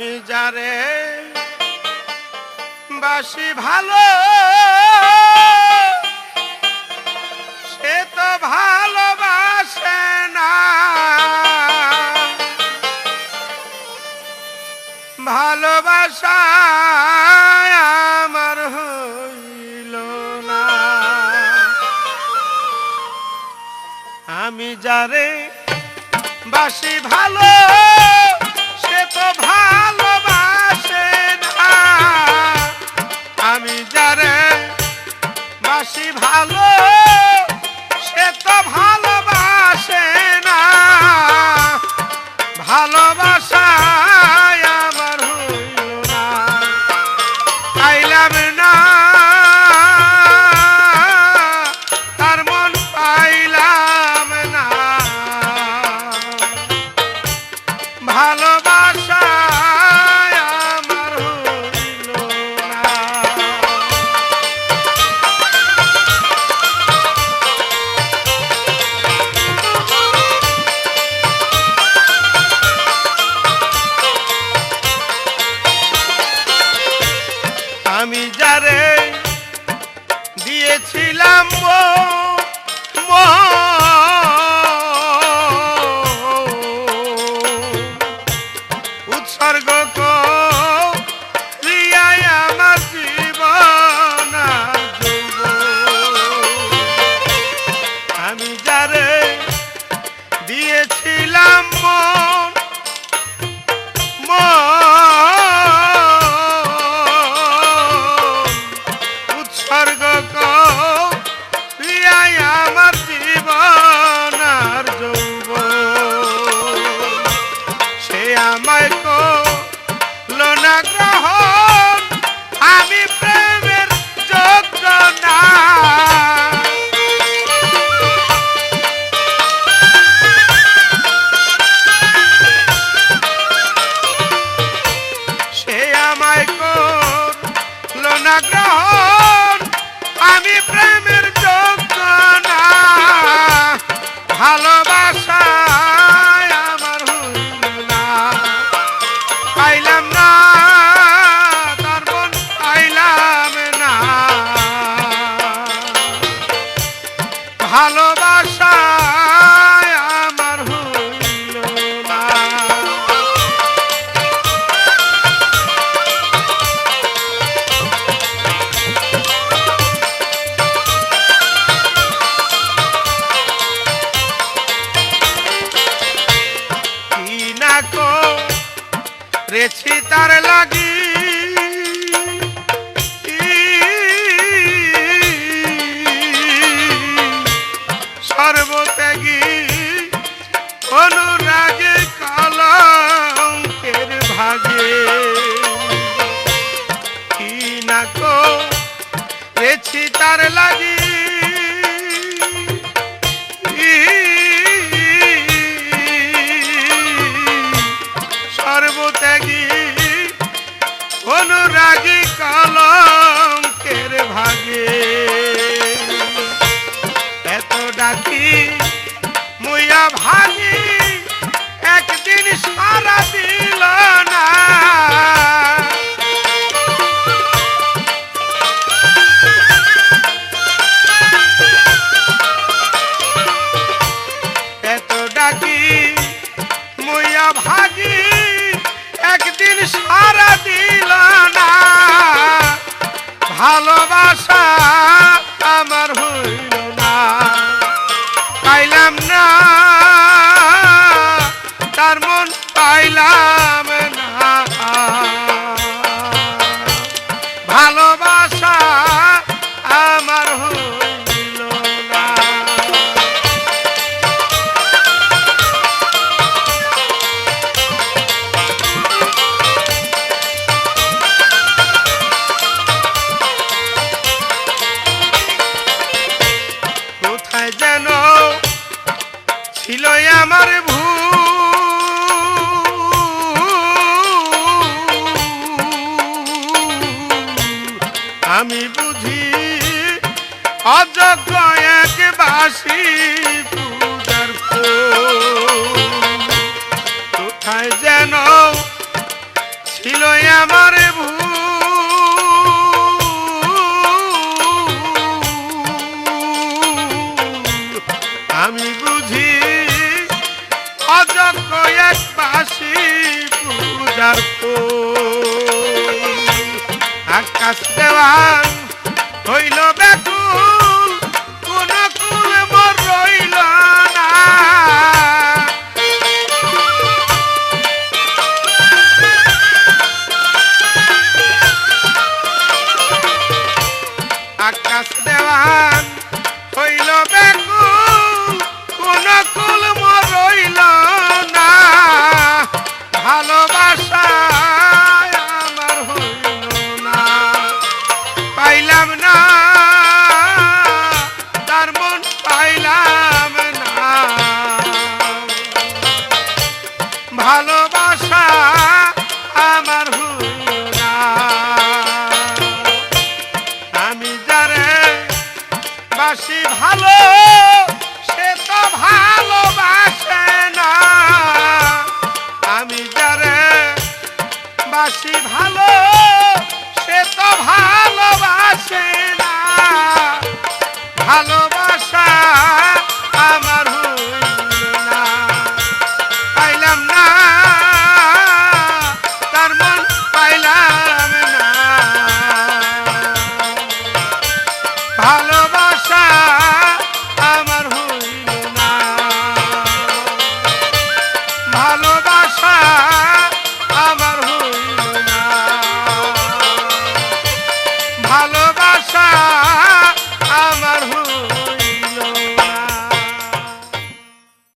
আমি যারে বাসি ভালো, সে তো ভালোবাসে না। ভালোবাসা আমার হইল না। আমি যারে বাসি ভালো Hello. তার লাগি। সর্বত্যাগী অনুরাগী ছিল আমার ভূ আমি বুঝি অযোগ্য একবাসী আকাশ দেওয়ান ভালোবাসি ভালো সে তো ভালোবাসে না। ভালোবাসা